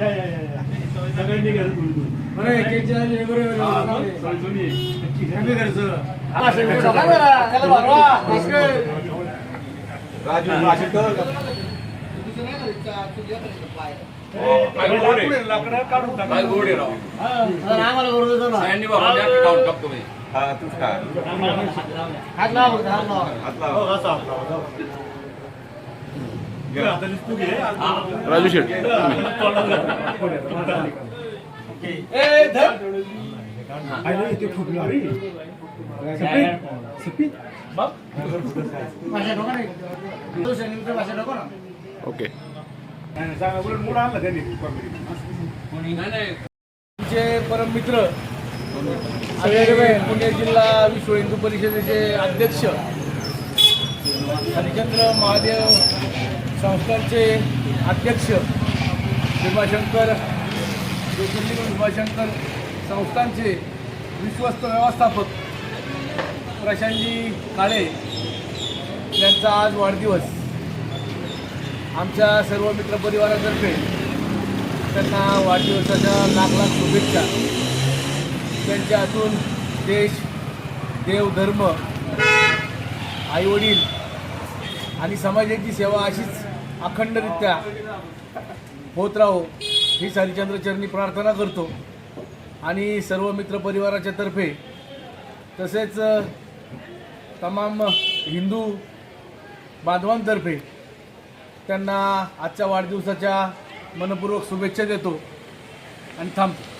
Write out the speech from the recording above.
या, या, या, या. सगळ्यांनी घ्या थोडी थोडी. बरं हा. कमी करायचं. राजू ना. ओके आमचे परममित्र पुणे जिल्हा विश्व हिंदू परिषदेचे अध्यक्ष हरिचंद्र महादेव संस्थांचे अध्यक्ष भीमाशंकर ज्योतिर्लिंग भीमाशंकर संस्थांचे विश्वस्त व्यवस्थापक प्रशांतजी काळे यांचा आज वाढदिवस. आमच्या सर्व मित्र परिवारातर्फे त्यांना वाढदिवसाच्या लाख लाख शुभेच्छा. त्यांच्या हातून देश देव धर्म आईवडील आणि समाजाची सेवा अशीच अखंडरित्या होत राहो ही हरिचंद्रचरणी प्रार्थना करतो. आणि सर्व मित्रपरिवाराच्या तर्फे तसेच तमाम हिंदू बांधवांतर्फे त्यांना आजच्या वाढदिवसाच्या मनपूर्वक शुभेच्छा देतो. आणि थांबतो.